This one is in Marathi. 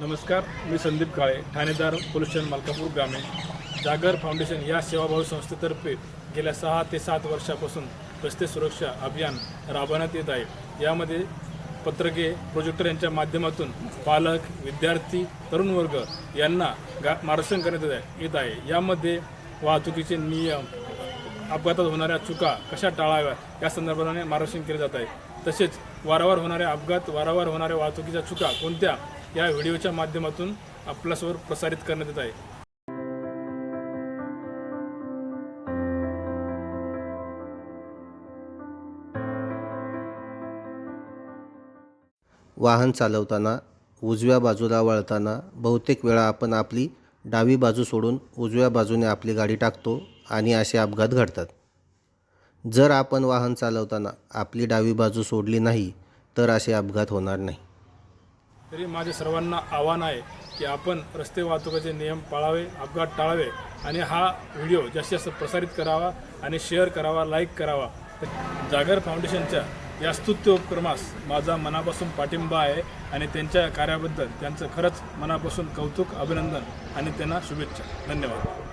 नमस्कार मी संदीप काळे ठाणेदार पोलीस स्टेशन मलकापूर ग्रामीण. जागर फाउंडेशन या सेवाभावी संस्थेतर्फे गेल्या सहा ते सात वर्षापासून रस्ते सुरक्षा अभियान राबवण्यात येत आहे. यामध्ये पत्रके प्रोजेक्टर यांच्या माध्यमातून पालक विद्यार्थी तरुण वर्ग यांना गा मार्गदर्शन करण्यात येत आहे- येत आहे. यामध्ये वाहतुकीचे नियम अपघातात होणाऱ्या चुका कशा टाळाव्या या संदर्भाने मार्गदर्शन केले जात आहे. तसेच वारंवार होणारे अपघात वारंवार होणाऱ्या वाहतुकीच्या चुका कोणत्या या व्हिडिओच्या माध्यमातून आपल्यासमोर प्रसारित करण्यात येत आहे. वाहन चालवताना उजव्या बाजूला वळताना बहुतेक वेळा आपण आपली डावी बाजू सोडून उजव्या बाजूने आपली गाडी टाकतो. आणि असे अपघात घडतात. जर आपण वाहन चालवताना आपली डावी बाजू सोडली नाही तर असे अपघात होणार नाही. तरी माझे सर्वांना आव्हान आहे की आपण रस्ते वाहतुकीचे नियम पाळावे अपघात टाळावे आणि हा व्हिडिओ जास्तीत जास्त प्रसारित करावा आणि शेअर करावा लाईक करावा. जागर फाउंडेशनच्या या स्तुत्य उपक्रमास माझा मनापासून पाठिंबा आहे आणि त्यांच्या कार्याबद्दल त्यांचं खरंच मनापासून कौतुक अभिनंदन आणि त्यांना शुभेच्छा. धन्यवाद.